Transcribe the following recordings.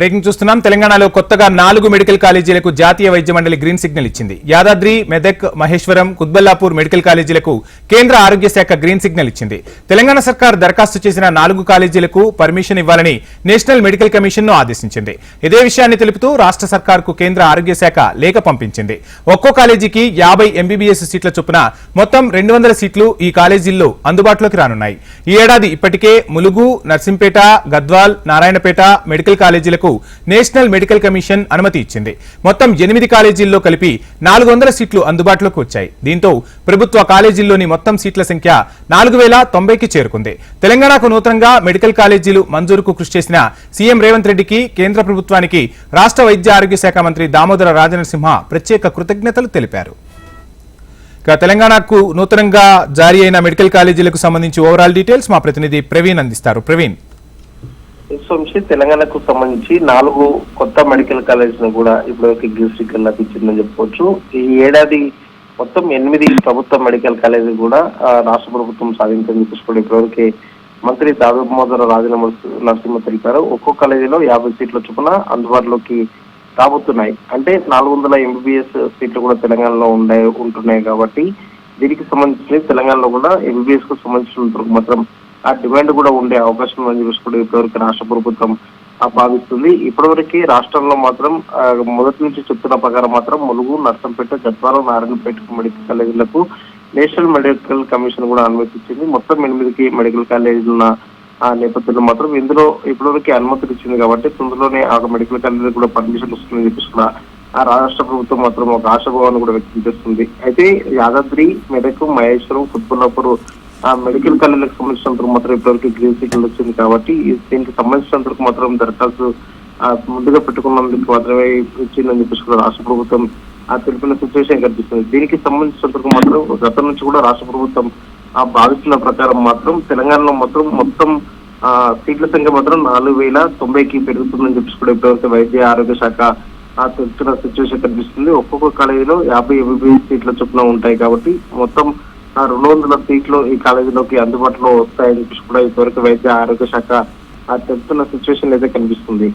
Breaking చూస్తున్నాం. తెలంగాణలో కొత్తగా నాలుగు మెడికల్ కాలేజీలకు జాతీయ వైద్య మండలి గ్రీన్ సిగ్నల్ ఇచ్చింది. యాదాద్రి మెదక్ మహేశ్వరం కుద్బల్లాపూర్ మెడికల్ కాలేజీలకు కేంద్ర ఆరోగ్య శాఖ గ్రీన్ సిగ్నల్ ఇచ్చింది. తెలంగాణ సర్కార్ దరఖాస్తు చేసిన నాలుగు కాలేజీలకు పర్మిషన్ ఇవ్వాలని నేషనల్ మెడికల్ కమిషన్ను ఆదేశించింది. ఇదే విషయాన్ని తెలుపుతూ రాష్ట్ర సర్కార్కు కేంద్ర ఆరోగ్య శాఖ లేఖ పంపించింది. ఒక్కో కాలేజీకి యాభై ఎంబీబీఎస్ సీట్ల చొప్పున మొత్తం రెండు వందల సీట్లు ఈ కాలేజీల్లో అందుబాటులోకి రానున్నాయి. ఈ ఏడాది ఇప్పటికే ములుగు నర్సింపేట గద్వాల్ నారాయణపేట మెడికల్ కాలేజీలకు నేషనల్ మెడికల్ కమిషన్ అనుమతి ఇచ్చింది. మొత్తం ఎనిమిది కాలేజీల్లో కలిపి నాలుగు వందల సీట్లు అందుబాటులోకి వచ్చాయి. దీంతో ప్రభుత్వ కాలేజీల్లోని మొత్తం సీట్ల సంఖ్య నాలుగు వేల తొంభైకి చేరుకుంది. తెలంగాణకు నూతనంగా మెడికల్ కాలేజీలు మంజూరుకు కృషి చేసిన సీఎం రేవంత్ రెడ్డికి కేంద్ర ప్రభుత్వానికి రాష్ట్ర వైద్య ఆరోగ్య శాఖ మంత్రి దామోదర రాజనరసింహ ప్రత్యేక కృతజ్ఞతలు తెలిపారు. తెలంగాణకు నూతనంగా జారీ అయిన మెడికల్ కాలేజీలకు సంబంధించి ఓవరాల్ డీటెయిల్స్ మా ప్రతినిధి ప్రవీణ్ అందిస్తారు. ప్రవీణ్. వంశీ తెలంగాణకు సంబంధించి నాలుగు కొత్త మెడికల్ కాలేజ్ కూడా ఇప్పటివరకు గ్రీన్ స్టిక్కర్ లభించిందని చెప్పుకోవచ్చు. ఈ ఏడాది మొత్తం ఎనిమిది ప్రభుత్వ మెడికల్ కాలేజీలు కూడా రాష్ట్ర ప్రభుత్వం సాధించిందని చూసుకోండి ఇప్పటివరకు మంత్రి దామోదర రాజీనామా నరసింహ తెలిపారు. ఒక్కో కాలేజీలో యాభై సీట్ల చొప్పున అందుబాటులోకి రాబోతున్నాయి. అంటే నాలుగు వందల ఎంబీబీఎస్ సీట్లు కూడా తెలంగాణలో ఉండే ఉంటున్నాయి కాబట్టి దీనికి సంబంధించి తెలంగాణలో కూడా ఎంబీబీఎస్కు సంబంధించినంత మాత్రం ఆ డిమాండ్ కూడా ఉండే అవకాశం ఉందని చూసుకుంటే ఇప్పటివరకు రాష్ట్ర ప్రభుత్వం భావిస్తుంది. ఇప్పటివరకు రాష్ట్రంలో మాత్రం మొదటి నుంచి చెప్తున్న ప్రకారం మాత్రం ములుగు నర్సంపేట గద్వాల నారాయణపేట మెడికల్ కాలేజీలకు నేషనల్ మెడికల్ కమిషన్ కూడా అనుమతించింది మొత్తం ఎనిమిదికి మెడికల్ కాలేజీలు ఉన్న ఆ నేపథ్యంలో మాత్రం ఇందులో ఇప్పటివరకు అనుమతులు ఇచ్చింది కాబట్టి తొందరలోనే ఆ మెడికల్ కాలేజీ కూడా పర్మిషన్ వస్తుందని చెప్పేసి కూడా ఆ రాష్ట్ర ప్రభుత్వం మాత్రం ఒక ఆశాభావాన్ని కూడా వ్యక్తం చేస్తుంది. అయితే యాదాద్రి మెదక్ మహేశ్వరం కుత్బుల్లాపూర్ ఆ మెడికల్ కాలేజీలకు సంబంధించినందుకు మాత్రం ఇప్పటివరకు గ్రీన్ సిగ్నల్ వచ్చింది కాబట్టి దీనికి సంబంధించినందుకు మాత్రం దరఖాస్తు ముందుగా పెట్టుకున్నందుకు మాత్రమే ఇచ్చిందని చెప్పేసి కూడా రాష్ట్ర ప్రభుత్వం ఆ తెలిపిన సిచ్యువేషన్ కనిపిస్తుంది. దీనికి సంబంధించినంతకు మాత్రం గతం నుంచి కూడా రాష్ట్ర ప్రభుత్వం ఆ భావిస్తున్న ప్రకారం మాత్రం తెలంగాణలో మాత్రం మొత్తం ఆ సీట్ల సంఖ్య మాత్రం నాలుగు వేల తొంభైకి పెరుగుతుందని చెప్పేసి కూడా ఇప్పటివరకు వైద్య ఆరోగ్య శాఖ ఆ తెలుస్తున్న సిచ్యువేషన్ కనిపిస్తుంది. ఒక్కొక్క కాలేజీలో యాభై ఎంబీబీఎస్ సీట్ల చొప్పున ఉంటాయి కాబట్టి మొత్తం రెండు వందల సీట్లు ఈ కాలేజీలోకి అందుబాటులో వస్తాయని చెప్పేసి కూడా ఇప్పటివరకు వైద్య ఆరోగ్య శాఖ చెప్తున్న సిచ్యువేషన్ అయితే కనిపిస్తుంది.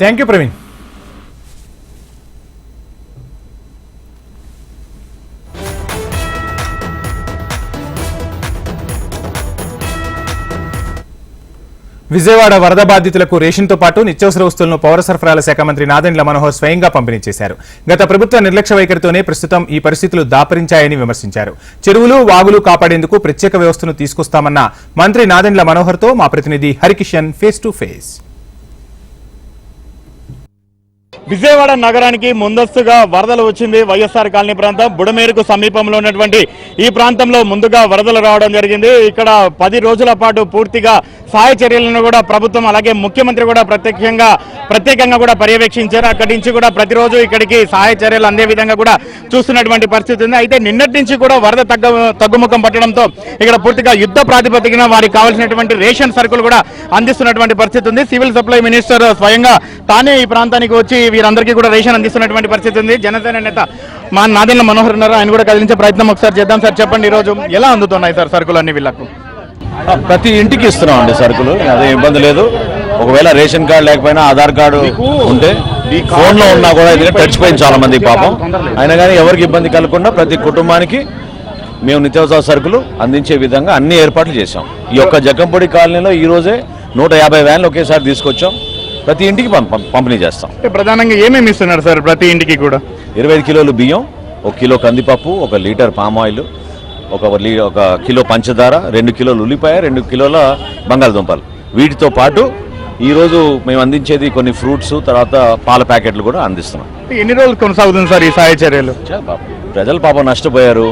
థ్యాంక్ యూ ప్రవీణ్ విజయవాడ వరద బాధితులకు రేషన్తో పాటు నిత్యావసర వస్తువులను పౌర సరఫరాల శాఖ మంత్రి నాదెండ్ల మనోహర్ స్వయంగా పంపిణీ చేశారు. గత ప్రభుత్వ నిర్లక్ష్య వైఖరితోనే ప్రస్తుతం ఈ పరిస్థితులు దాపరించాయని విమర్శించారు. చెరువులు వాగులు కాపాడేందుకు ప్రత్యేక వ్యవస్థను తీసుకొస్తామన్న మంత్రి నాదెండ్ల మనోహర్తో మా ప్రతినిధి Harikishan face to face Vijayawada నగరానికి ముందస్తుగా వరదలు వచ్చింది వైఎస్ఆర్ కాలనీ ప్రాంతం. బుడమేరుకు సమీపంలో ఉన్నటువంటి ఈ ప్రాంతంలో ముందుగా వరదలు రావడం జరిగింది. ఇక్కడ పది రోజుల పాటు పూర్తిగా సహాయ చర్యలను కూడా ప్రభుత్వం అలాగే ముఖ్యమంత్రి కూడా ప్రత్యక్షంగా ప్రత్యేకంగా కూడా పర్యవేక్షించారు. అక్కడి నుంచి కూడా ప్రతిరోజు ఇక్కడికి సహాయ చర్యలు అందే విధంగా కూడా చూస్తున్నటువంటి పరిస్థితి ఉంది. అయితే నిన్నటి నుంచి కూడా వరద తగ్గ తగ్గుముఖం పట్టడంతో ఇక్కడ పూర్తిగా యుద్ధ ప్రాతిపదికన వారికి కావాల్సినటువంటి రేషన్ సరుకులు కూడా అందిస్తున్నటువంటి పరిస్థితి ఉంది. సివిల్ సప్లై మినిస్టర్ స్వయంగా తానే ఈ ప్రాంతానికి వచ్చి వీరందరికీ కూడా రేషన్ అందిస్తున్నటువంటి పరిస్థితి ఉంది. జనసేన నేత మా నాదెండ్ల మనోహర్ ఉన్నారు. ఆయన కూడా కదిలించే ప్రయత్నం ఒకసారి చేద్దాం సార్. చెప్పండి ఈ రోజు ఎలా అందుతున్నాయి సార్ సరుకులు అన్ని వీళ్ళకు? ప్రతి ఇంటికి ఇస్తున్నాం అండి సరుకులు. అదే ఇబ్బంది లేదు. ఒకవేళ రేషన్ కార్డు లేకపోయినా ఆధార్ కార్డు ఉంటే ఫోన్లో ఉన్నా కూడా ఇది తడిచిపోయింది చాలా మంది పాపం. అయినా కానీ ఎవరికి ఇబ్బంది కలగకుండా ప్రతి కుటుంబానికి మేము నిత్యావసర సరుకులు అందించే విధంగా అన్ని ఏర్పాట్లు చేశాం. ఈ యొక్క జగ్గంపొడి కాలనీలో ఈ రోజే నూట యాభై వ్యాన్లు ఒకేసారి తీసుకొచ్చాం. ప్రతి ఇంటికి పంపిణీ చేస్తాం. అంటే ప్రధానంగా ఏమేమి ఇస్తున్నారు సార్ ప్రతి ఇంటికి కూడా? ఇరవై ఐదు కిలోలు బియ్యం ఒక కిలో కందిపప్పు ఒక లీటర్ పామ్ ఆయిల్ ఒక ఒక కిలో పంచదార రెండు కిలోలు ఉల్లిపాయ రెండు కిలోల బంగాళదుంపలు. వీటితో పాటు ఈరోజు మేము అందించేది కొన్ని ఫ్రూట్స్ తర్వాత పాల ప్యాకెట్లు కూడా అందిస్తున్నాం. ఎన్ని రోజులు కొనసాగుతుంది సార్ ఈ సహాయ చర్యలు. ప్రజలు పాపం నష్టపోయారు.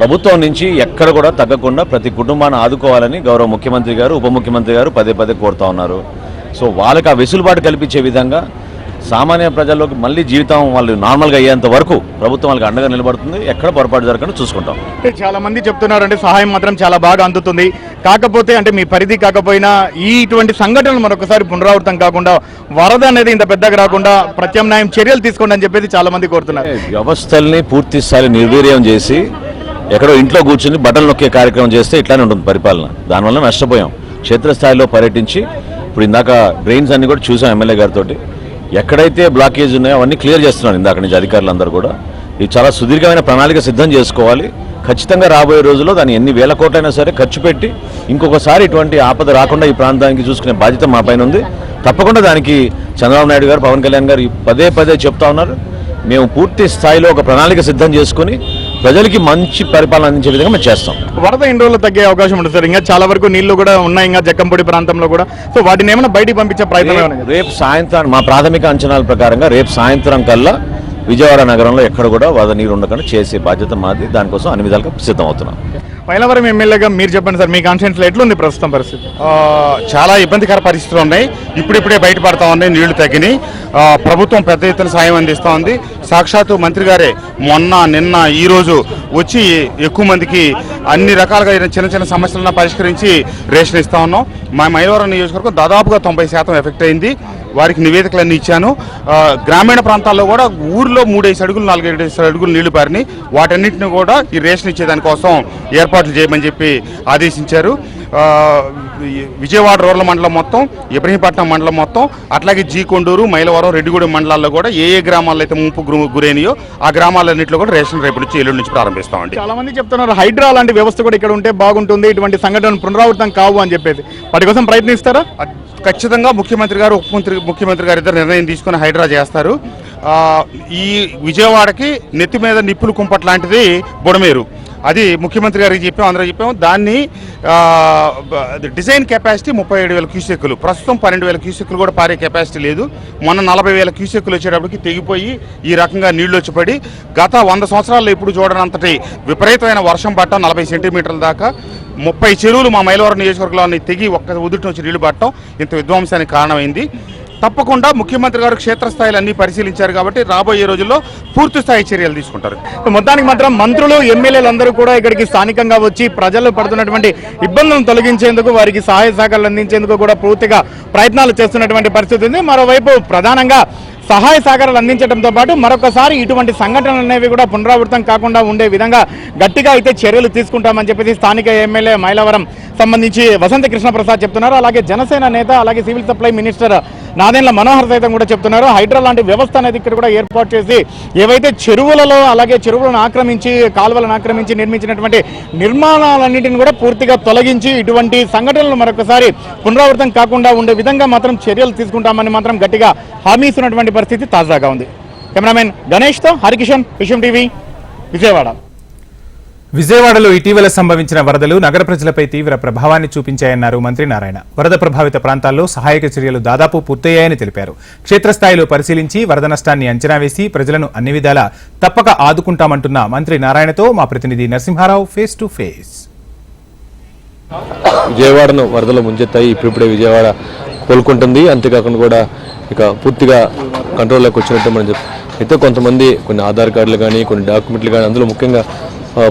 ప్రభుత్వం నుంచి ఎక్కడ కూడా తగ్గకుండా ప్రతి కుటుంబాన్ని ఆదుకోవాలని గౌరవ ముఖ్యమంత్రి గారు ఉప ముఖ్యమంత్రి గారు పదే పదే కోరుతా ఉన్నారు. సో వాళ్ళకి ఆ వెసులుబాటు కల్పించే విధంగా సామాన్య ప్రజల్లోకి మళ్ళీ జీవితం వాళ్ళు నార్మల్గా అయ్యేంత వరకు ప్రభుత్వం వాళ్ళకి అండగా నిలబడుతుంది. ఎక్కడ పొరపాటు జరగకుండా చూసుకుంటాం. అంటే చాలా మంది చెప్తున్నారు అంటే సహాయం మాత్రం చాలా బాగా అందుతుంది. కాకపోతే అంటే మీ పరిధి కాకపోయినా ఈ ఇటువంటి సంఘటనలు మరొకసారి పునరావృతం కాకుండా వరద అనేది ఇంత పెద్దగా రాకుండా ప్రత్యామ్నాయం చర్యలు తీసుకోండి అని చెప్పేసి చాలా మంది కోరుతున్నారు. వ్యవస్థల్ని పూర్తి స్థాయి నిర్వీర్యం చేసి ఎక్కడో ఇంట్లో కూర్చుని బట్టలు నొక్కే కార్యక్రమం చేస్తే ఇట్లానే ఉంటుంది పరిపాలన. దానివల్ల నష్టపోయాం. క్షేత్రస్థాయిలో పర్యటించి ఇప్పుడు ఇందాక డ్రైన్స్ అన్ని కూడా చూసాం ఎమ్మెల్యే గారితో ఎక్కడైతే బ్లాకేజ్ ఉన్నాయో అవన్నీ క్లియర్ చేస్తున్నాను ఇందాక నుంచి అధికారులందరూ కూడా. ఇది చాలా సుదీర్ఘమైన ప్రణాళిక సిద్ధం చేసుకోవాలి. ఖచ్చితంగా రాబోయే రోజుల్లో దాన్ని ఎన్ని వేల కోట్లైనా సరే ఖర్చు పెట్టి ఇంకొకసారి ఇటువంటి ఆపద రాకుండా ఈ ప్రాంతానికి చూసుకునే బాధ్యత మా పైన ఉంది. తప్పకుండా దానికి చంద్రబాబు నాయుడు గారు పవన్ కళ్యాణ్ గారు పదే పదే చెప్తా ఉన్నారు. మేము పూర్తి స్థాయిలో ఒక ప్రణాళిక సిద్ధం చేసుకుని ప్రజలకి మంచి పరిపాలన అందించే విధంగా మేము చేస్తాం. వరద ఎన్ని రోజులు తగ్గే అవకాశం ఉంటుంది సార్? ఇంకా చాలా వరకు నీళ్ళు కూడా ఉన్నాయి ఇంకా జక్కంపూడి ప్రాంతంలో కూడా. సో వాటిని ఏమైనా బయటికి పంపించే ప్రయత్నం రేపు- సాయంత్రం మా ప్రాథమిక అంచనాల ప్రకారంగా రేపు సాయంత్రం కల్లా విజయవాడ నగరంలో ఎక్కడ కూడా వరద నీరు ఉండకుండా చేసే బాధ్యత మాది. దానికోసం అన్ని విధాలుగా సిద్ధం పైలవరం మైలవరం ఎమ్మెల్యేగా మీరు చెప్పండి సార్ మీ కాన్ఫిడెన్స్ ఎట్లుంది ప్రస్తుతం పరిస్థితి? చాలా ఇబ్బందికర పరిస్థితులు ఉన్నాయి. ఇప్పుడిప్పుడే బయటపడతా ఉన్నాయి నీళ్ళు తగ్గినాయి ప్రభుత్వం పెద్ద ఎత్తున సాయం అందిస్తూ ఉంది. సాక్షాత్తు మంత్రి గారే మొన్న నిన్న ఈరోజు వచ్చి ఎక్కువ మందికి అన్ని రకాలుగా చిన్న చిన్న సమస్యలను పరిష్కరించి రేషన్ ఇస్తా ఉన్నాం. మా మైలవరం నియోజకవర్గం దాదాపుగా తొంభై శాతం ఎఫెక్ట్ అయింది. వారికి నివేదికలన్నీ ఇచ్చాను. గ్రామీణ ప్రాంతాల్లో కూడా ఊర్లో మూడేసి అడుగులు నాలుగైదు అడుగులు నీళ్ళు పారినాయి వాటన్నిటిని కూడా ఈ రేషన్ ఇచ్చేదానికోసం ఏర్పాట్లు చేయమని చెప్పి ఆదేశించారు. విజయవాడ రూరల్ మండలం మొత్తం ఇబ్రహీంపట్నం మండలం మొత్తం అట్లాగే జీ కొండూరు మైలవరం రెడ్డిగూడెం మండలాల్లో కూడా ఏ ఏ గ్రామాల్లో అయితే ముంపు గురి- గురైనాయో ఆ గ్రామాలన్నింటిలో కూడా రేషన్ రేపు నుంచి ఎల్లుండి నుంచి ప్రారంభిస్తామండి. చాలా మంది చెప్తున్నారు హైడ్రా లాంటి వ్యవస్థ కూడా ఇక్కడ ఉంటే బాగుంటుంది ఇటువంటి సంఘటనలు పునరావృతం కావు అని చెప్పేసి వాటి కోసం ప్రయత్నిస్తారా? ఖచ్చితంగా ముఖ్యమంత్రి గారు ఉప మంత్రి ముఖ్యమంత్రి గారు ఇద్దరు నిర్ణయం తీసుకుని హైడ్రా చేస్తారు. ఈ విజయవాడకి నెత్తి మీద నిప్పులు కుంపట్ లాంటిది బుడమేరు. అది ముఖ్యమంత్రి గారికి చెప్పాం అందరూ చెప్పాం దాన్ని డిజైన్ కెపాసిటీ ముప్పై ఏడు వేల క్యూసెక్కులు. ప్రస్తుతం పన్నెండు వేల క్యూసెక్కులు కూడా పారే కెపాసిటీ లేదు. మొన్న నలభై వేల క్యూసెక్కులు వచ్చేటప్పటికి తెగిపోయి ఈ రకంగా నీళ్ళు వచ్చి పడి గత వంద సంవత్సరాల్లో ఇప్పుడు చూడనంతటి విపరీతమైన వర్షం పట్టడం నలభై సెంటీమీటర్ల దాకా. ముప్పై చెరువులు మా మైలవరం నియోజకవర్గంలో తెగి ఒక్క ఉదుటి నుంచి నీళ్ళు పట్టడం ఇంత విధ్వంసానికి కారణమైంది. తప్పకుండా ముఖ్యమంత్రి గారు క్షేత్రస్థాయిలో అన్ని పరిశీలించారు కాబట్టి రాబోయే రోజుల్లో పూర్తి స్థాయి చర్యలు తీసుకుంటారు. మొత్తానికి మాత్రం మంత్రులు ఎమ్మెల్యేలు అందరూ కూడా ఇక్కడికి స్థానికంగా వచ్చి ప్రజలు పడుతున్నటువంటి ఇబ్బందులను తొలగించేందుకు వారికి సహాయ సహకారాలు అందించేందుకు కూడా పూర్తిగా ప్రయత్నాలు చేస్తున్నటువంటి పరిస్థితి ఉంది. మరోవైపు ప్రధానంగా సహాయ సహకారాలు అందించడంతో పాటు మరొకసారి ఇటువంటి సంఘటనలు అనేవి కూడా పునరావృతం కాకుండా ఉండే విధంగా గట్టిగా అయితే చర్యలు తీసుకుంటామని చెప్పేసి స్థానిక ఎమ్మెల్యే మైలవరం సంబంధించి వసంత కృష్ణప్రసాద్ చెప్తున్నారు. అలాగే జనసేన నేత అలాగే civil supply minister Nadendla Manohar సైతం కూడా చెప్తున్నారు. హైడ్రా లాంటి వ్యవస్థ అనేది ఇక్కడ కూడా ఏర్పాటు చేసి ఏవైతే చెరువులలో అలాగే చెరువులను ఆక్రమించి కాలువలను ఆక్రమించి నిర్మించినటువంటి నిర్మాణాలన్నింటిని కూడా పూర్తిగా తొలగించి ఇటువంటి సంఘటనలు మరొకసారి పునరావృతం కాకుండా ఉండే విధంగా మాత్రం చర్యలు తీసుకుంటామని మాత్రం గట్టిగా హామీ ఇస్తున్నటువంటి పరిస్థితి తాజాగా ఉంది. కెమెరామెన్ గణేష్తో హరికిషన్ విషయం టీవీ విజయవాడ. విజయవాడలో ఇటీవల సంభవించిన వరదలు నగర ప్రజలపై తీవ్ర ప్రభావాన్ని చూపించాయన్నారు మంత్రి నారాయణ. వరద ప్రభావిత ప్రాంతాల్లో సహాయక చర్యలు దాదాపు పూర్తయ్యాయని తెలిపారు. క్షేత్రస్థాయిలో పరిశీలించి వరద నష్టాన్ని అంచనా వేసి ప్రజలను అన్ని విధాలా తప్పక ఆదుకుంటామంటున్న మంత్రి నారాయణతో మా ప్రతినిధి నరసింహారావు ఫేస్ టు ఫేస్. విజయవాడను వరదలు ముంచెత్తాయి ఇప్పుడిప్పుడే విజయవాడ కోలుకుంటుంది. అంతేకాకుండా కూడా ఇక పూర్తిగా కంట్రోల్లోకి వచ్చినట్టు మనం చెప్ అయితే కొంతమంది కొన్ని ఆధార్ కార్డులు కానీ కొన్ని డాక్యుమెంట్లు కానీ అందులో ముఖ్యంగా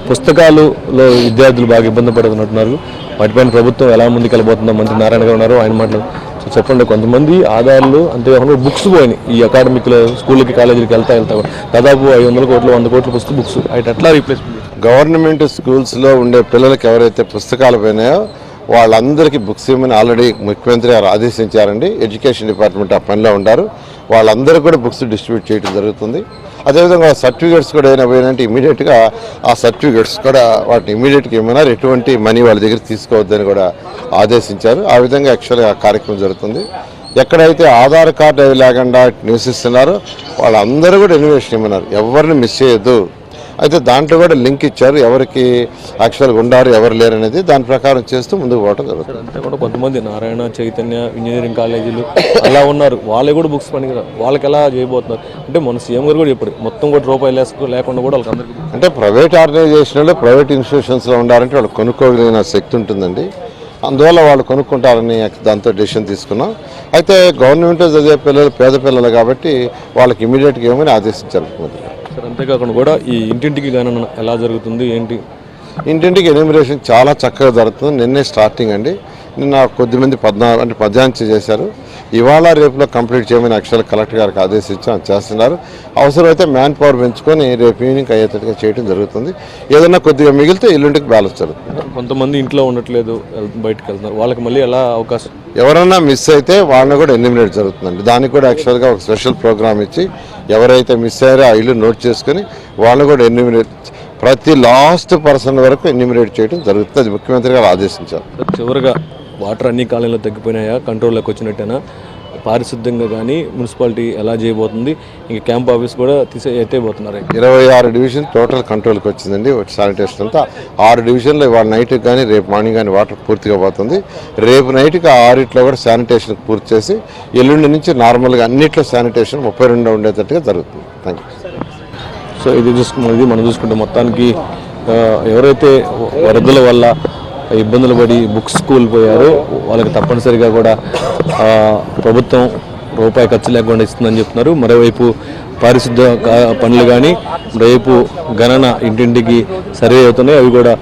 పుస్తకాలులో విద్యార్థులు బాగా ఇబ్బంది పడుతున్నట్టున్నారు. వాటిపైన ప్రభుత్వం ఎలా ముందుకెళ్ళబోతుందో మంత్రి నారాయణ గారు ఉన్నారు. ఆయన మాటలు సో చెప్పండి. కొంతమంది ఆధారాలు అంతేకాకుండా బుక్స్ పోయినాయి ఈ అకాడమిక్లో స్కూళ్ళకి కాలేజీలకి వెళ్తా వెళ్తా దాదాపు ఐదు వందల కోట్లు వంద కోట్ల పుస్తక బుక్స్. అవి ఎట్లా రీప్లేస్ గవర్నమెంట్ స్కూల్స్లో ఉండే పిల్లలకి ఎవరైతే పుస్తకాలు పోయినాయో వాళ్ళందరికీ బుక్స్ ఇవ్వమని ఆల్రెడీ ముఖ్యమంత్రి గారు ఆదేశించారండి. ఎడ్యుకేషన్ డిపార్ట్మెంట్ ఆ పనిలో ఉంటారు. వాళ్ళందరూ కూడా బుక్స్ డిస్ట్రిబ్యూట్ చేయడం జరుగుతుంది. అదేవిధంగా సర్టిఫికేట్స్ కూడా ఏమైనా పోయినంటే ఇమీడియట్గా ఆ సర్టిఫికేట్స్ కూడా వాటిని ఇమీడియట్గా ఇవ్వమన్నారు ఎటువంటి మనీ వాళ్ళ దగ్గర తీసుకోవద్దని కూడా ఆదేశించారు. ఆ విధంగా యాక్చువల్గా ఆ కార్యక్రమం జరుగుతుంది. ఎక్కడైతే ఆధార్ కార్డు అవి లేకుండా నివసిస్తున్నారో వాళ్ళందరూ కూడా ఇన్వెస్ట్ ఇవ్వమన్నారు ఎవరిని మిస్ చేయొద్దు. అయితే దాంట్లో కూడా లింక్ ఇచ్చారు ఎవరికి యాక్చువల్గా ఉండారు ఎవరు లేరు అనేది దాని ప్రకారం చేస్తూ ముందుకు పోవడం జరుగుతుంది. అంతేకాకుండా కొంతమంది నారాయణ చైతన్య ఇంజనీరింగ్ కాలేజీలు అలా ఉన్నారు. వాళ్ళే కూడా బుక్స్ పని కదా వాళ్ళకి ఎలా చేయబోతున్నారు? అంటే మన సీఎం గారు కూడా చెప్పారు మొత్తం కూడా రూపాయలు వేసుకో లేకుండా కూడా వాళ్ళకి అంటే ప్రైవేట్ ఆర్గనైజేషన్లో ప్రైవేట్ ఇన్స్టిట్యూషన్స్లో ఉండాలంటే వాళ్ళు కొనుక్కోగలిగిన శక్తి ఉంటుందండి. అందువల్ల వాళ్ళు కొనుక్కుంటారని దాంతో డెసిషన్ తీసుకున్నాం. అయితే గవర్నమెంట్ చదివే పిల్లలు పేద పిల్లలు కాబట్టి వాళ్ళకి ఇమీడియట్గా ఏమని ఆదేశించారు ముఖ్యమంత్రి. సార్ అంతేకాకుండా కూడా ఈ ఇంటింటికి గణన ఎలా జరుగుతుంది ఏంటి? ఇంటింటికి ఎనిమిరేషన్ చాలా చక్కగా జరుగుతుంది. నిన్నే స్టార్టింగ్ అండి. నిన్న కొద్దిమంది పద్నాలుగు అంటే పద్నాలుగు చేశారు. ఇవాళ రేపులో కంప్లీట్ చేయమని యాక్చువల్ కలెక్టర్ గారికి ఆదేశించాం చేస్తున్నారు. అవసరమైతే మ్యాన్ పవర్ పెంచుకొని రేపు ఈవినింగ్ అయ్యేటట్టుగా చేయడం జరుగుతుంది. ఏదైనా కొద్దిగా మిగిలితే ఎల్లుండికి బ్యాలెన్స్ జరుగుతుంది. కొంతమంది ఇంట్లో ఉండట్లేదు బయటకు వెళ్తున్నారు. వాళ్ళకి మళ్ళీ ఎలా అవకాశం? ఎవరన్నా మిస్ అయితే వాళ్ళని కూడా ఎలిమినేట్ జరుగుతుందండి. దానికి కూడా యాక్చువల్గా ఒక స్పెషల్ ప్రోగ్రామ్ ఇచ్చి ఎవరైతే మిస్ అయ్యారో ఆ ఇల్లు నోట్ చేసుకుని వాళ్ళని కూడా ఎన్యూమినేట్ ప్రతి లాస్ట్ పర్సన్ వరకు ఎన్యూమినేట్ చేయడం జరుగుతుంది. ముఖ్యమంత్రి గారు ఆదేశించారు. చివరిగా వాటర్ అన్ని కాలనీలో తగ్గిపోయినాయా? కంట్రోల్లోకి వచ్చినట్టేనా? పారిశుద్ధ్యంగా కానీ మున్సిపాలిటీ ఎలా చేయబోతుంది? ఇంకా క్యాంప్ ఆఫీస్ కూడా తీసే ఎత్తేపోతున్నారు ఇరవై ఆరు డివిజన్ టోటల్ కంట్రోల్కి వచ్చిందండి. శానిటేషన్ అంతా ఆరు డివిజన్లో ఇవాళ నైట్కి కానీ రేపు మార్నింగ్ కానీ వాటర్ పూర్తిగా పోతుంది. రేపు నైట్కి ఆ ఆరిట్లో కూడా శానిటేషన్ పూర్తి చేసి ఎల్లుండి నుంచి నార్మల్గా అన్నిట్లో శానిటేషన్ ముప్పై రెండు ఉండేటట్టుగా జరుగుతుంది. థ్యాంక్ యూ సో ఇది చూసుకున్న ఇది మనం చూసుకుంటే మొత్తానికి ఎవరైతే వరదల వల్ల ఇబ్బందులు పడి బుక్స్ కోల్పోయారో వాళ్ళకి తప్పనిసరిగా కూడా ప్రభుత్వం రూపాయి ఖర్చు లేకుండా ఇస్తుందని చెప్తున్నారు. మరోవైపు పారిశుద్ధ పనులు కానీ మరోవైపు గణన ఇంటింటికి సర్వే అవుతున్నాయి. అవి కూడా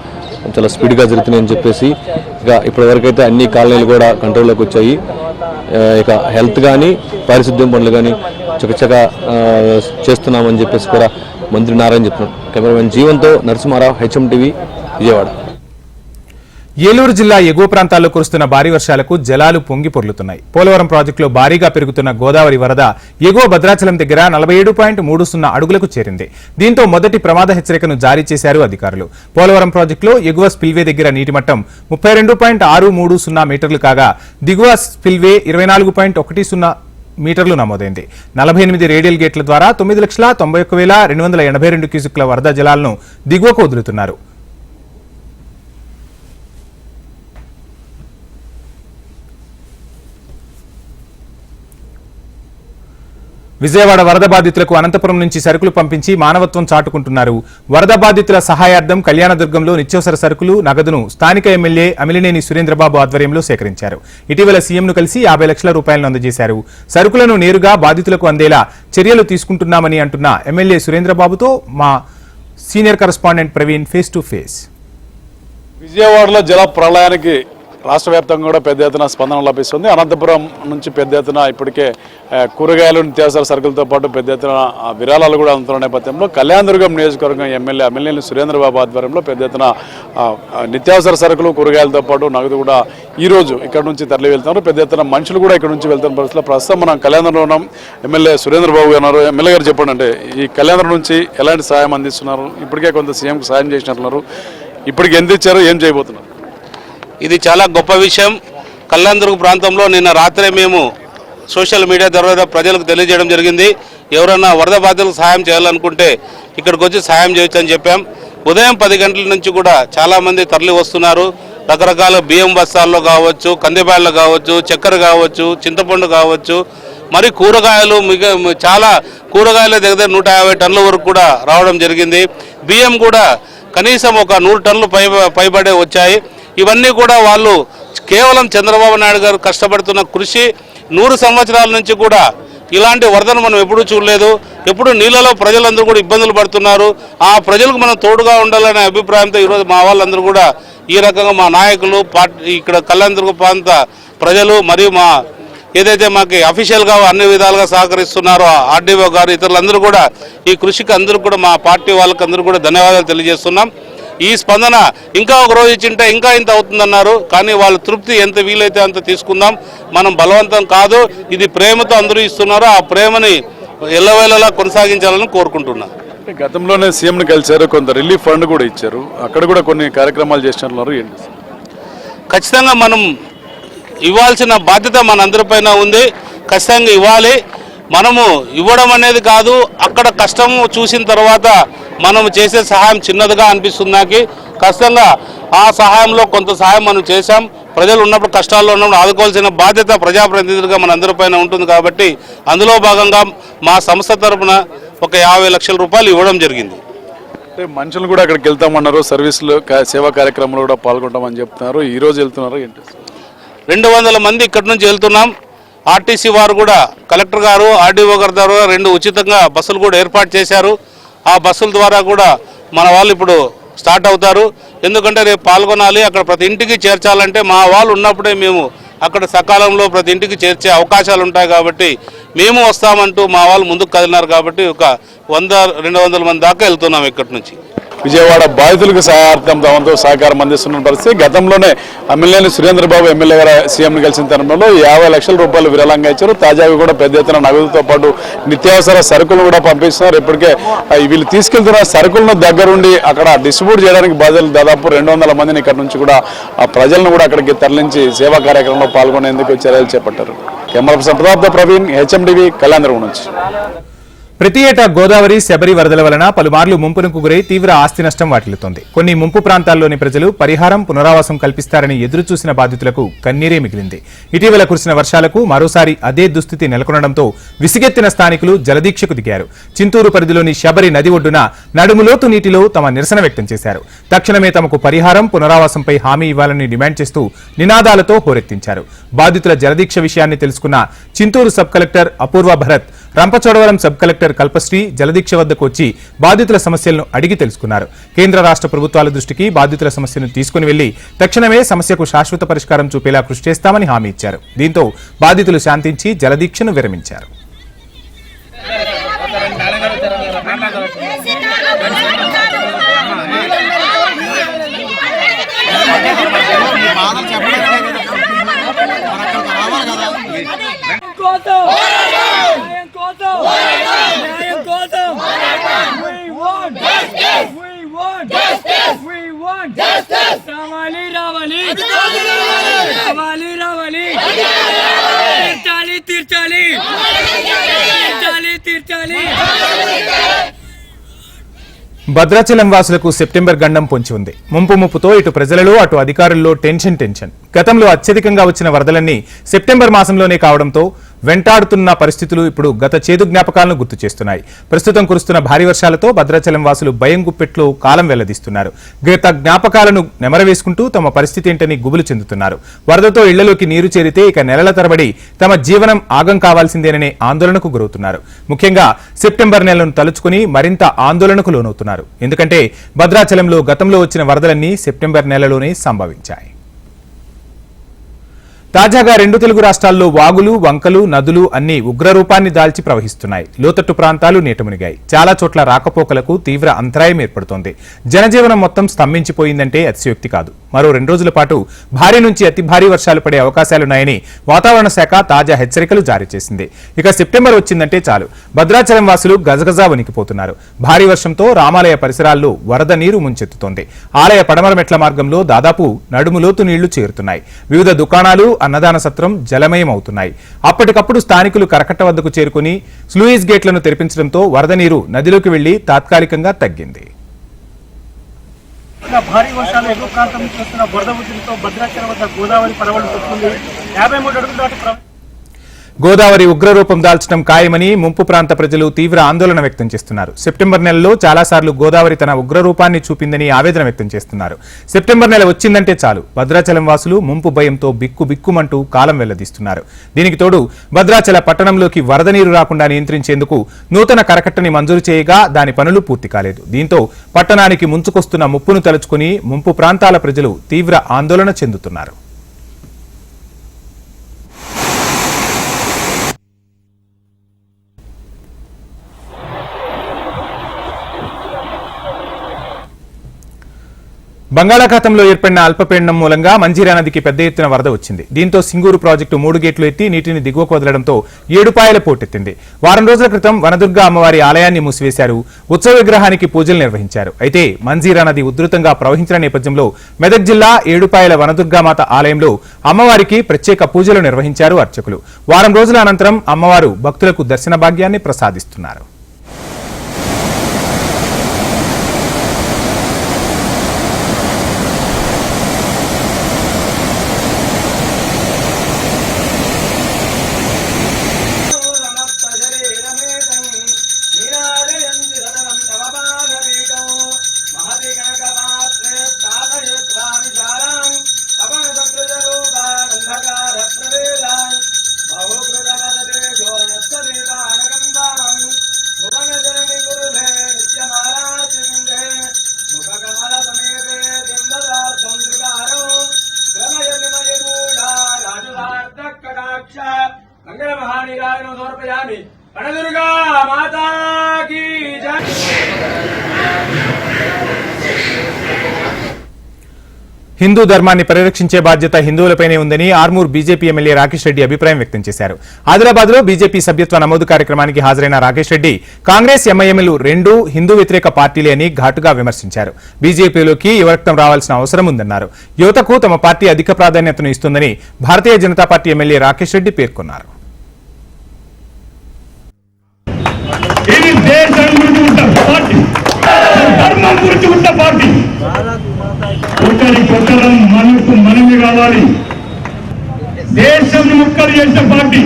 చాలా స్పీడ్గా జరుగుతున్నాయని చెప్పేసి ఇక ఇప్పటివరకైతే అన్ని కాలనీలు కూడా కంట్రోల్లోకి వచ్చాయి. ఇక హెల్త్ కానీ పారిశుద్ధ్యం పనులు కానీ చకచక చేస్తున్నామని చెప్పేసి కూడా మంత్రి నారాయణ చెప్తున్నారు. కెమెరామెన్ జీవంతో నరసింహారావు హెచ్ఎం టీవీ విజయవాడ. ఏలూరు జిల్లా ఎగువ ప్రాంతాల్లో కురుస్తున్న భారీ వర్షాలకు జలాలు పొంగి పొర్లుతున్నాయి. పోలవరం ప్రాజెక్టులో భారీగా పెరుగుతున్న గోదావరి వరద ఎగువ భద్రాచలం దగ్గర నలభై ఏడు పాయింట్ మూడు సున్నా అడుగులకు చేరింది. దీంతో మొదటి ప్రమాద హెచ్చరికను జారీ చేశారు అధికారులు. పోలవరం ప్రాజెక్టులో ఎగువ స్పిల్వే దగ్గర నీటి మట్టం ముప్పై రెండు పాయింట్ ఆరు మూడు సున్నా మీటర్లు కాగా దిగువ స్పిల్వే ఇరవై నాలుగు పాయింట్ ఒకటి సున్నా మీటర్లు నమోదైంది. నలభై ఎనిమిది రేడియల్ గేట్ల ద్వారా తొమ్మిది లక్షల తొంభై ఒక్క వేల రెండు వందల ఎనభై రెండు క్యూసిక్ల వరద జలాలను దిగువకు వదులుతున్నారు. విజయవాడ వరద బాధితులకు అనంతపురం నుంచి సరుకులు పంపించి మానవత్వం చాటుకుంటున్నారు. వరద బాధితుల సహాయార్థం కళ్యాణదుర్గంలో నిత్యావసర సరుకులు నగదును స్థానిక ఎమ్మెల్యే అమిలినేని సురేంద్రబాబు ఆధ్వర్యంలో సేకరించారు. ఇటీవల సీఎంను కలిసి యాభై లక్షల రూపాయలను అందజేశారు. సరుకులను నేరుగా బాధితులకు అందేలా చర్యలు తీసుకుంటున్నామని అంటున్న ఎమ్మెల్యే సురేంద్రబాబుతో మా senior correspondent Praveen face to face. విజయవాడలో జల ప్రళయానికి రాష్ట్ర వ్యాప్తంగా కూడా పెద్ద ఎత్తున స్పందన లభిస్తుంది. అనంతపురం నుంచి పెద్ద ఎత్తున ఇప్పటికే కూరగాయలు నిత్యావసర సరుకులతో పాటు పెద్ద ఎత్తున విరాళాలు కూడా అందుతున్న నేపథ్యంలో కళ్యాణదుర్గం నియోజకవర్గం ఎమ్మెల్యే ఎమ్మెల్యేలు సురేంద్రబాబు ఆధ్వర్యంలో పెద్ద ఎత్తున నిత్యావసర సరుకులు కూరగాయలతో పాటు నగదు కూడా ఈ రోజు ఇక్కడ నుంచి తరలి వెళ్తున్నారు. పెద్ద ఎత్తున మనుషులు కూడా ఇక్కడ నుంచి వెళ్తున్న పరిస్థితుల్లో ప్రస్తుతం మనం కళ్యాణంలో ఉన్నాం ఎమ్మెల్యే సురేంద్రబాబు గారు ఎమ్మెల్యే గారు చెప్పండి అంటే ఈ కళ్యాణం నుంచి ఎలాంటి సాయం అందిస్తున్నారు? ఇప్పటికే కొంత సీఎంకు సాయం చేసినట్లున్నారు. ఇప్పటికి ఎంత ఇచ్చారు? ఏం చేయబోతున్నారు? ఇది చాలా గొప్ప విషయం. కళ్యాణదుర్గ ప్రాంతంలో నిన్న రాత్రే మేము సోషల్ మీడియా ద్వారా ప్రజలకు తెలియజేయడం జరిగింది. ఎవరైనా వరద బాధితులకు సహాయం చేయాలనుకుంటే ఇక్కడికి వచ్చి సహాయం చేయొచ్చు అని చెప్పాం. ఉదయం పది గంటల నుంచి కూడా చాలామంది తరలి వస్తున్నారు. రకరకాల బియ్యం బస్తాల్లో కావచ్చు కందిబ్యాళ్ళు కావచ్చు చక్కెర కావచ్చు చింతపండు కావచ్చు మరి కూరగాయలు మిగ చాలా కూరగాయల దగ్గర నూట యాభై టన్నుల వరకు కూడా రావడం జరిగింది. బియ్యం కూడా కనీసం ఒక నూరు టన్నులు పై పైబడే వచ్చాయి. ఇవన్నీ కూడా వాళ్ళు కేవలం చంద్రబాబు నాయుడు గారు కష్టపడుతున్న కృషి నూరు సంవత్సరాల నుంచి కూడా ఇలాంటి వరదను మనం ఎప్పుడూ చూడలేదు. ఎప్పుడు నీళ్ళలో ప్రజలందరూ కూడా ఇబ్బందులు పడుతున్నారు. ఆ ప్రజలకు మనం తోడుగా ఉండాలనే అభిప్రాయంతో ఈరోజు మా వాళ్ళందరూ కూడా ఈ రకంగా మా నాయకులు పార్టీ ఇక్కడ కళ్యాణ ప్రాంత ప్రజలు మరియు మా ఏదైతే మాకు అఫీషియల్గా అన్ని విధాలుగా సహకరిస్తున్నారో ఆర్డీఓ గారు ఇతరులందరూ కూడా ఈ కృషికి అందరూ కూడా మా పార్టీ వాళ్ళకి అందరూ కూడా ధన్యవాదాలు తెలియజేస్తున్నాం. ఈ స్పందన ఇంకా ఒక రోజు ఇచ్చింటే ఇంకా ఇంత అవుతుందన్నారు. కానీ వాళ్ళ తృప్తి ఎంత వీలైతే అంత తీసుకుందాం. మనం బలవంతం కాదు. ఇది ప్రేమతో అందరూ ఇస్తున్నారు. ఆ ప్రేమని ఎల్లవేళలా కొనసాగించాలని కోరుకుంటున్నాను గతంలోనే సీఎంని కలిశారు. కొంత రిలీఫ్ ఫండ్ కూడా ఇచ్చారు. అక్కడ కూడా కొన్ని కార్యక్రమాలు చేసినట్లున్నారు. ఏంటి? ఖచ్చితంగా మనం ఇవ్వాల్సిన బాధ్యత మనందరిపైన ఉంది. ఖచ్చితంగా ఇవ్వాలి. మనము ఇవ్వడం అనేది కాదు అక్కడ కష్టం చూసిన తర్వాత మనం చేసే సహాయం చిన్నదిగా అనిపిస్తుంది నాకు. ఖచ్చితంగా ఆ సహాయంలో కొంత సహాయం మనం చేశాం. ప్రజలు ఉన్నప్పుడు కష్టాల్లో ఉన్నప్పుడు ఆదుకోవాల్సిన బాధ్యత ప్రజాప్రతినిధులుగా మన అందరిపైన ఉంటుంది కాబట్టి అందులో భాగంగా మా సంస్థ తరపున ఒక యాభై లక్షల రూపాయలు ఇవ్వడం జరిగింది. అంటే మనుషులు కూడా అక్కడికి వెళ్తామన్నారు సర్వీసులు సేవా కార్యక్రమాలు కూడా పాల్గొంటామని చెప్తున్నారు. ఈ రోజు వెళ్తున్నారు ఏంటి? రెండు వందల మంది ఇక్కడి నుంచి వెళ్తున్నాం. ఆర్టీసీ వారు కూడా కలెక్టర్ గారు ఆర్డీఓ గారి ద్వారా రెండు ఉచితంగా బస్సులు కూడా ఏర్పాటు చేశారు. ఆ బస్సుల ద్వారా కూడా మన వాళ్ళు ఇప్పుడు స్టార్ట్ అవుతారు. ఎందుకంటే రేపు పాల్గొనాలి అక్కడ ప్రతి ఇంటికి చేర్చాలంటే మా వాళ్ళు ఉన్నప్పుడే మేము అక్కడ సకాలంలో ప్రతి ఇంటికి చేర్చే అవకాశాలు ఉంటాయి కాబట్టి మేము వస్తామంటూ మా వాళ్ళు ముందుకు కదిలినారు కాబట్టి ఒక వంద రెండు వందల మంది దాకా వెళ్తున్నాం ఇక్కడి నుంచి. విజయవాడ బాధితులకు సహాయార్థం తమతో సహకారం అందిస్తున్న పరిస్థితి గతంలోనే ఎమ్మెల్యేలు సురేంద్రబాబు ఎమ్మెల్యే గారు సీఎంను కలిసిన తరుణంలో యాభై లక్షల రూపాయలు విరాళంగా ఇచ్చారు. తాజాగా కూడా పెద్ద ఎత్తున నగదుతో పాటు నిత్యావసర సరుకులు కూడా పంపిస్తున్నారు. ఇప్పటికే వీళ్ళు తీసుకెళ్తున్న సరుకులను దగ్గరుండి అక్కడ డిస్ట్రిబ్యూట్ చేయడానికి బాధ్యతలు దాదాపు రెండు వందల మందిని ఇక్కడ నుంచి కూడా ఆ ప్రజలను కూడా అక్కడికి తరలించి సేవా కార్యక్రమంలో పాల్గొనేందుకు చర్యలు చేపట్టారు. Camera person Pratap Praveen HMTV Kalyan నుంచి. ప్రతి ఏటా గోదావరి శబరి వరదల వలన పలుమార్లు ముంపునకు గురై తీవ్ర ఆస్తి నష్టం వాటిల్లుతోంది. కొన్ని ముంపు ప్రాంతాల్లోని ప్రజలు పరిహారం పునరావాసం కల్పిస్తారని ఎదురుచూసిన బాధితులకు కన్నీరే మిగిలింది. ఇటీవల కురిసిన వర్షాలకు మరోసారి అదే దుస్థితి నెలకొనడంతో విసిగెత్తిన స్థానికులు జలదీక్షకు దిగారు. చింతూరు పరిధిలోని శబరి నది ఒడ్డున నడుములోతు నీటిలో తమ నిరసన వ్యక్తం చేశారు. తక్షణమే తమకు పరిహారం పునరావాసంపై హామీ ఇవ్వాలని డిమాండ్ చేస్తూ నినాదాలతో హోరెత్తించారు. బాధితుల జలదీక్ష విషయాన్ని తెలుసుకున్న Chinturu sub collector Apoorva Bharat Rampachodavaram sub collector Kalpasri జలదీక్ష వద్దకు వచ్చి బాధితుల సమస్యలను అడిగి తెలుసుకున్నారు. కేంద్ర రాష్ట్ర ప్రభుత్వాల దృష్టికి బాధితుల సమస్యను తీసుకుని వెళ్ళి తక్షణమే సమస్యకు శాశ్వత పరిష్కారం చూపేలా కృషి చేస్తామని హామీ ఇచ్చారు. దీంతో బాధితులు శాంతించి జలదీక్షను విరమించారు. కోసం కోసం. న్యాయం కోసం we want justice. We want justice. We want justice. రావాలి రావాలి రావాలి రావాలి తీర్చాలి తీర్చాలి తీర్చాలి తీర్చాలి భద్రాచలం వాసులకు సెప్టెంబర్ గండం పొంచి ఉంది. ముంపు ముప్పుతో ఇటు ప్రజలలో అటు అధికారుల్లో టెన్షన్ టెన్షన్. గతంలో అత్యధికంగా వచ్చిన వరదలన్నీ సెప్టెంబర్ మాసంలోనే కావడంతో వెంటాడుతున్న పరిస్థితులు ఇప్పుడు గత చేదు జ్ఞాపకాలను గుర్తు చేస్తున్నాయి. ప్రస్తుతం కురుస్తున్న భారీ వర్షాలతో భద్రాచలం వాసులు భయం గుప్పెట్లో కాలం వెల్లదీస్తున్నారు. గత జ్ఞాపకాలను నెమరవేసుకుంటూ తమ పరిస్థితి ఏంటని గుబులు చెందుతున్నారు. వరదతో ఇళ్ళలోకి నీరు చేరితే ఇక నెలల తరబడి తమ జీవనం ఆగం కావాల్సిందేననే ఆందోళనకు గురవుతున్నారు. ముఖ్యంగా సెప్టెంబర్ నెలను తలుచుకుని మరింత ఆందోళనకు లోనవుతున్నారు. ఎందుకంటే భద్రాచలంలో గతంలో వచ్చిన వరదలన్నీ సెప్టెంబర్ నెలలోనే సంభవించాయి. తాజాగా రెండు తెలుగు రాష్ట్రాల్లో వాగులు వంకలు నదులు అన్ని ఉగ్రరూపాన్ని దాల్చి ప్రవహిస్తున్నాయి. లోతట్టు ప్రాంతాలు నీటమునిగాయి. చాలా చోట్ల రాకపోకలకు తీవ్ర అంతరాయం ఏర్పడుతోంది. జనజీవనం మొత్తం స్తంభించిపోయిందంటే అతిశయోక్తి కాదు. మరో రెండు రోజుల పాటు భారీ నుంచి అతి భారీ వర్షాలు పడే అవకాశాలున్నాయని వాతావరణ శాఖ తాజా హెచ్చరికలు జారీ చేసింది. ఇక సెప్టెంబర్ వచ్చిందంటే చాలు. భద్రాచలం వాసులు గజగజా వణికిపోతున్నారు. భారీ వర్షంతో రామాలయ పరిసరాల్లో వరద నీరు ముంచెత్తుతోంది. ఆలయ పడమర మెట్ల మార్గంలో దాదాపు నడుములోతు నీళ్ళు చేరుతున్నాయి. వివిధ దుకాణాలు అన్నదాన సత్రం జలమయమవుతున్నాయి. అప్పటికప్పుడు స్థానికులు కరకట్ట వద్దకు చేరుకుని స్లూయిస్ గేట్లను తెరిపించడంతో వరద నీరు నదిలోకి వెళ్ళి తాత్కాలికంగా తగ్గింది. భారీ వర్షాలు ఎగువ ప్రాంతం నుంచి వస్తున్న వరద ఉద్యమంతో భద్రాచలం వద్ద గోదావరి పరవళ్ళు తొక్కుతుంది యాభై మూడు అడుగుల దాటి గోదావరి ఉగ్రరూపం దాల్చడం ఖాయమని ముంపు ప్రాంత ప్రజలు తీవ్ర ఆందోళన వ్యక్తం చేస్తున్నారు. సెప్టెంబర్ నెలలో చాలాసార్లు గోదావరి తన ఉగ్రరూపాన్ని చూపిందని ఆవేదన వ్యక్తం చేస్తున్నారు. సెప్టెంబర్ నెల వచ్చిందంటే చాలు. భద్రాచలం వాసులు ముంపు భయంతో బిక్కు బిక్కుమంటూ కాలం వెల్లదీస్తున్నారు దీనికి తోడు భద్రాచల పట్టణంలోకి వరద నీరు రాకుండా నియంత్రించేందుకు నూతన కరకట్టని మంజూరు చేయగా దాని పనులు పూర్తి కాలేదు. దీంతో పట్టణానికి ముంచుకొస్తున్న ముప్పును తలుచుకుని ముంపు ప్రాంతాల ప్రజలు తీవ్ర ఆందోళన చెందుతున్నారు. బంగాళాఖాతంలో ఏర్పడిన అల్పపీడనం మూలంగా మంజీరా నదికి పెద్ద ఎత్తున వరద వచ్చింది. దీంతో సింగూరు ప్రాజెక్టు మూడు గేట్లు ఎత్తి నీటిని దిగువకు వదలడంతో ఏడుపాయల పోటెత్తింది. వారం రోజుల క్రితం వనదుర్గ అమ్మవారి ఆలయాన్ని మూసివేశారు. ఉత్సవ విగ్రహానికి పూజలు నిర్వహించారు. అయితే మంజీరా నది ఉధృతంగా ప్రవహించిన నేపథ్యంలో మెదక్ జిల్లా ఏడుపాయల వనదుర్గామాత ఆలయంలో అమ్మవారికి ప్రత్యేక పూజలు నిర్వహించారు అర్చకులు. వారం రోజుల అనంతరం అమ్మవారు భక్తులకు దర్శన భాగ్యాన్ని ప్రసాదిస్తున్నారు. హిందూ ధర్మాన్ని పరిరక్షించే బాధ్యత హిందువులపైనే ఉందని ఆర్మూర్ బీజేపీ ఎమ్మెల్యే రాకేష్ రెడ్డి అభిప్రాయం వ్యక్తం చేశారు. ఆదిలాబాద్లో బీజేపీ సభ్యత్వ నమోదు కార్యక్రమానికి హాజరైన రాకేష్ రెడ్డి కాంగ్రెస్ ఎంఐఎంలు రెండు హిందూ వ్యతిరేక పార్టీలే అని ఘాటుగా విమర్శించారు. బీజేపీలోకి యువరక్తం రావాల్సిన అవసరం ఉందన్నారు. యువతకు తమ పార్టీ అధిక ప్రాధాన్యతను ఇస్తుందని భారతీయ జనతా పార్టీ ఎమ్మెల్యే రాకేష్ రెడ్డి పేర్కొన్నారు. పార్టీ. ధర్మం గురించి ఉన్న పార్టీ. ఒకరికొకరం మనకు మనమే కావాలి. దేశం ముక్కలు చేసిన పార్టీ.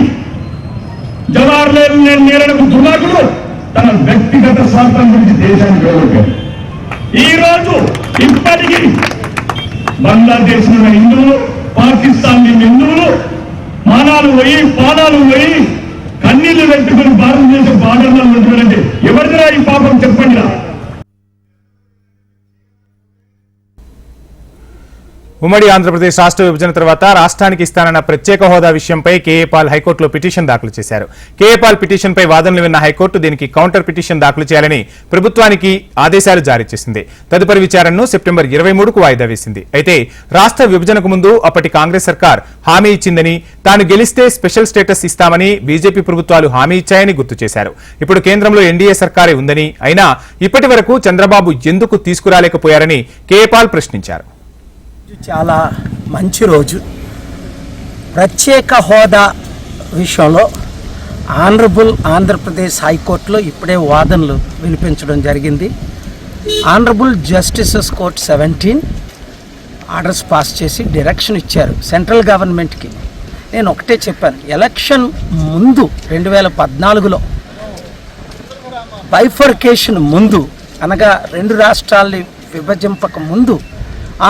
జవహర్లాల్ నెహ్రూ నేరడకు దుర్మార్గుడు తన వ్యక్తిగత స్వార్థం గురించి దేశాన్ని గౌరవించారు ఈ రోజు ఇప్పటికీ బంగ్లాదేశ్ హిందువులు పాకిస్తాన్ హిందువులు మానాలు పోయి పానాలు పోయి కన్నీళ్ళు పెట్టుకుని భారతదేశ బార్డర్లో ఉంటున్నారంటే ఎవరిదిరా ఈ పాపం చెప్పండి ఉమ్మడి ఆంధ్రప్రదేశ్ రాష్ట్ర విభజన తర్వాత రాష్ట్రానికి ఇస్తానన్న ప్రత్యేక హోదా విషయంపై కేఏపాల్ హైకోర్టులో పిటిషన్ దాఖలు చేశారు. కేఏపాల్ పిటిషన్పై వాదనలు విన్న హైకోర్టు దీనికి కౌంటర్ పిటిషన్ దాఖలు చేయాలని ప్రభుత్వానికి ఆదేశాలు జారీ చేసింది. తదుపరి విచారణను సెప్టెంబర్ ఇరవై మూడుకు వాయిదా వేసింది. అయితే రాష్ట్ర విభజనకు ముందు అప్పటి కాంగ్రెస్ సర్కార్ హామీ ఇచ్చిందని తాను గెలిస్తే స్పెషల్ స్టేటస్ ఇస్తామని బీజేపీ ప్రభుత్వాలు హామీ ఇచ్చాయని గుర్తు చేశారు. ఇప్పుడు కేంద్రంలో ఎన్డీఏ సర్కారే ఉందని అయినా ఇప్పటి వరకు చంద్రబాబు ఎందుకు తీసుకురాలేకపోయారని కేఏపాల్ ప్రశ్నించారు. చాలా మంచి రోజు. ప్రత్యేక హోదా విషయంలో ఆనరబుల్ ఆంధ్రప్రదేశ్ హైకోర్టులో ఇప్పుడే వాదనలు వినిపించడం జరిగింది. Honourable justices court seventeen orders pass చేసి డైరెక్షన్ ఇచ్చారు సెంట్రల్ గవర్నమెంట్కి. నేను ఒకటే చెప్పాను ఎలక్షన్ ముందు రెండు వేల పద్నాలుగులో బైఫర్కేషన్ ముందు అనగా రెండు రాష్ట్రాల్ని విభజింపక ముందు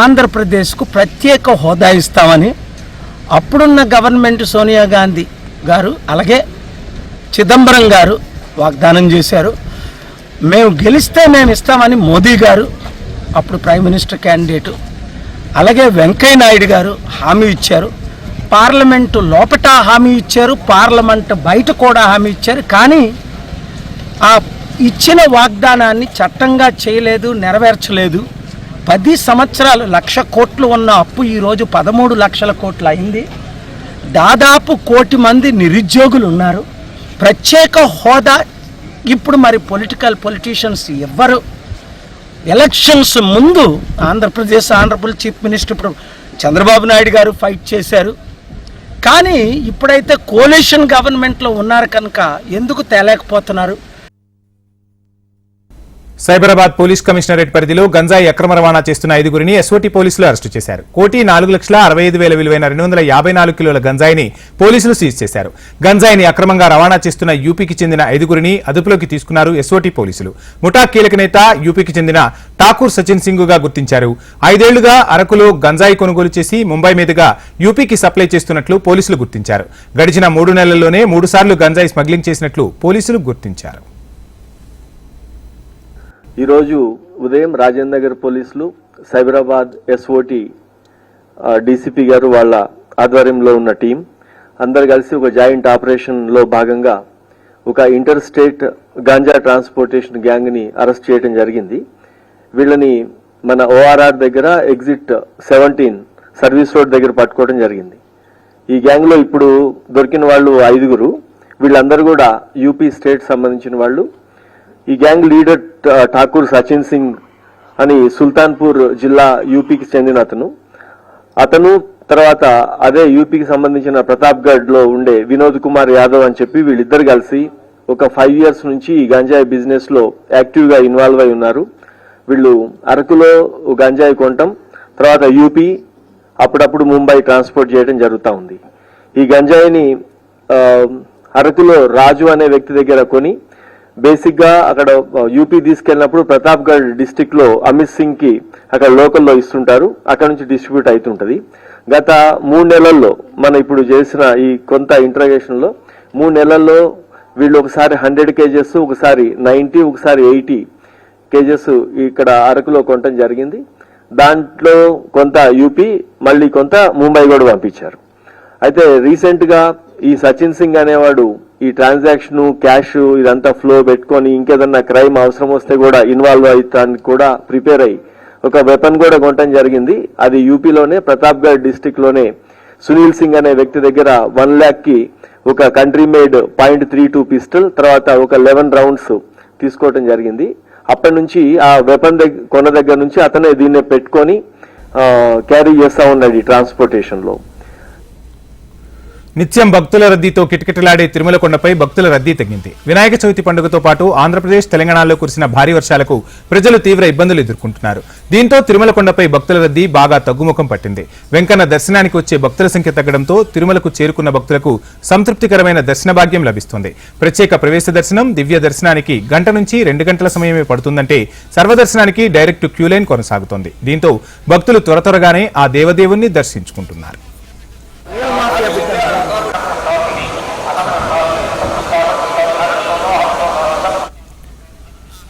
ఆంధ్రప్రదేశ్కు ప్రత్యేక హోదా ఇస్తామని అప్పుడున్న గవర్నమెంట్ సోనియా గాంధీ గారు అలాగే చిదంబరం గారు వాగ్దానం చేశారు. మేము గెలిస్తే మేము ఇస్తామని మోదీ గారు అప్పుడు ప్రైమ్ మినిస్టర్ క్యాండిడేటు అలాగే వెంకయ్య నాయుడు గారు హామీ ఇచ్చారు. పార్లమెంటు లోపట హామీ ఇచ్చారు పార్లమెంట్ బయట కూడా హామీ ఇచ్చారు. కానీ ఆ ఇచ్చిన వాగ్దానాన్ని చట్టంగా చేయలేదు నెరవేర్చలేదు. పది సంవత్సరాలు లక్ష కోట్లు ఉన్న అప్పు ఈరోజు పదమూడు లక్షల కోట్లు అయింది. దాదాపు కోటి మంది నిరుద్యోగులు ఉన్నారు. ప్రత్యేక హోదా ఇప్పుడు మరి పొలిటికల్ పొలిటీషియన్స్ ఎవ్వరు. ఎలక్షన్స్ ముందు ఆంధ్రప్రదేశ్ ఆంధ్రప్రదేశ్ చీఫ్ మినిస్టర్ ఇప్పుడు చంద్రబాబు నాయుడు గారు ఫైట్ చేశారు. కానీ ఇప్పుడైతే కోalition గవర్నమెంట్లో ఉన్నారు కనుక ఎందుకు తేలేకపోతున్నారు? సైబరాబాద్ పోలీస్ కమిషనరేట్ పరిధిలో గంజాయి అక్రమ రవాణా చేస్తున్న ఐదుగురిని ఎస్ఓటీ పోలీసులు అరెస్టు చేశారు. కోటి నాలుగు లక్షల అరవై ఐదు వేల విలువైన రెండు వందల యాభై నాలుగు కిలోల గంజాయిని పోలీసులు సీజ్ చేశారు. గంజాయిని అక్రమంగా రవాణా చేస్తున్న యూపీకి చెందిన ఐదుగురిని అదుపులోకి తీసుకున్నారు ఎస్ఓటీ పోలీసులు. ముఠా కీలక నేత యూపీకి చెందిన ఠాకూర్ సచిన్ సింగ్గా గుర్తించారు. ఐదేళ్ళుగా అరకులో గంజాయి కొనుగోలు చేసి ముంబై మీదుగా యూపీకి సప్లై చేస్తున్నట్లు పోలీసులు గుర్తించారు. గడిచిన మూడు నెలల్లోనే మూడుసార్లు గంజాయి స్మగ్లింగ్ చేసినట్లు పోలీసులు గుర్తించారు. ఈరోజు ఉదయం రాజేంద్ర నగర్ పోలీసులు సైబరాబాద్ ఎస్ఓటి డీసీపీ గారు వాళ్ళ ఆధ్వర్యంలో ఉన్న టీం అందరు కలిసి ఒక జాయింట్ ఆపరేషన్లో భాగంగా ఒక ఇంటర్ స్టేట్ గాంజా ట్రాన్స్పోర్టేషన్ గ్యాంగ్ని అరెస్ట్ చేయడం జరిగింది. వీళ్ళని మన ఓఆర్ఆర్ దగ్గర ఎగ్జిట్ సెవెంటీన్ సర్వీస్ రోడ్ దగ్గర పట్టుకోవడం జరిగింది. ఈ గ్యాంగ్లో ఇప్పుడు దొరికిన వాళ్ళు ఐదుగురు. వీళ్ళందరూ కూడా యూపీ స్టేట్ సంబంధించిన వాళ్ళు. ఈ గ్యాంగ్ లీడర్ ఠాకూర్ సచిన్ సింగ్ అని సుల్తాన్పూర్ జిల్లా యూపీకి చెందిన అతను. అతను తర్వాత అదే యూపీకి సంబంధించిన ప్రతాప్గఢ్లో ఉండే వినోద్ కుమార్ యాదవ్ అని చెప్పి వీళ్ళిద్దరు కలిసి ఒక ఫైవ్ ఇయర్స్ నుంచి ఈ గంజాయి బిజినెస్లో యాక్టివ్గా ఇన్వాల్వ్ అయి ఉన్నారు. వీళ్ళు అరకులో గంజాయి కొనటం తర్వాత యూపీ అప్పుడప్పుడు ముంబై ట్రాన్స్పోర్ట్ చేయడం జరుగుతూ ఉంది. ఈ గంజాయిని అరకులో రాజు అనే వ్యక్తి దగ్గర కొని బేసిక్గా అక్కడ యూపీ తీసుకెళ్ళినప్పుడు ప్రతాప్గఢ్ డిస్టిక్లో అమిత్ సింగ్కి అక్కడ లోకల్లో ఇస్తుంటారు. అక్కడ నుంచి డిస్ట్రిబ్యూట్ అవుతుంటది. గత మూడు నెలల్లో మనం ఇప్పుడు చేసిన ఈ కొంత ఇంట్రగేషన్లో మూడు నెలల్లో వీళ్ళు ఒకసారి హండ్రెడ్ కేజెస్ ఒకసారి నైంటీ ఒకసారి ఎయిటీ కేజెస్ ఇక్కడ అరకులో కొనటం జరిగింది. దాంట్లో కొంత యూపీ మళ్ళీ కొంత ముంబై కూడా పంపించారు. అయితే రీసెంట్గా ఈ సచిన్ సింగ్ అనేవాడు ఈ ట్రాన్సాక్షన్ క్యాష్ ఇదంతా ఫ్లో పెట్టుకొని ఇంకేదన్నా క్రైమ్ అవసరం వస్తే కూడా ఇన్వాల్వ్ అవుతానికి కూడా ప్రిపేర్ అయ్యి ఒక వెపన్ కూడా కొనటం జరిగింది. అది యూపీలోనే ప్రతాప్గఢ్ డిస్టిక్లోనే సునీల్ సింగ్ అనే వ్యక్తి దగ్గర వన్ ల్యాక్కి ఒక country made point three two pistol తర్వాత ఒక లెవెన్ రౌండ్స్ తీసుకోవటం జరిగింది. అప్పటి నుంచి ఆ వెపన్ దగ్గర కొన్న దగ్గర నుంచి అతనే దీన్నే పెట్టుకొని క్యారీ చేస్తా ఉన్నాడు ఈ ట్రాన్స్పోర్టేషన్లో నిత్యం భక్తుల రద్దీతో కిటకిటలాడే తిరుమల కొండపై భక్తుల రద్దీ తగ్గింది. వినాయక చవితి పండుగతో పాటు ఆంధ్రప్రదేశ్ తెలంగాణలో కురిసిన భారీ వర్షాలకు ప్రజలు తీవ్ర ఇబ్బందులు ఎదుర్కొంటున్నారు. దీంతో తిరుమల కొండపై భక్తుల రద్దీ బాగా తగ్గుముఖం పట్టింది. వెంకన్న దర్శనానికి వచ్చే భక్తుల సంఖ్య తగ్గడంతో తిరుమలకు చేరుకున్న భక్తులకు సంతృప్తికరమైన దర్శన భాగ్యం లభిస్తుంది. ప్రత్యేక ప్రవేశ దర్శనం దివ్య దర్శనానికి గంట నుంచి రెండు గంటల సమయమే పడుతుందంటే సర్వదర్శనానికి డైరెక్ట్ క్యూలైన్ కొనసాగుతోంది. దీంతో భక్తులు త్వర త్వరగానే ఆ దేవదేవుణ్ణి దర్శించుకుంటున్నారు.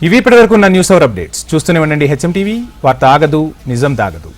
ఇవి ఇప్పటివరకు ఉన్న న్యూస్ అవర్ అప్డేట్స్. చూస్తూనే ఉండండి హెచ్ఎం టీవీ. వార్త ఆగదు నిజం దాగదు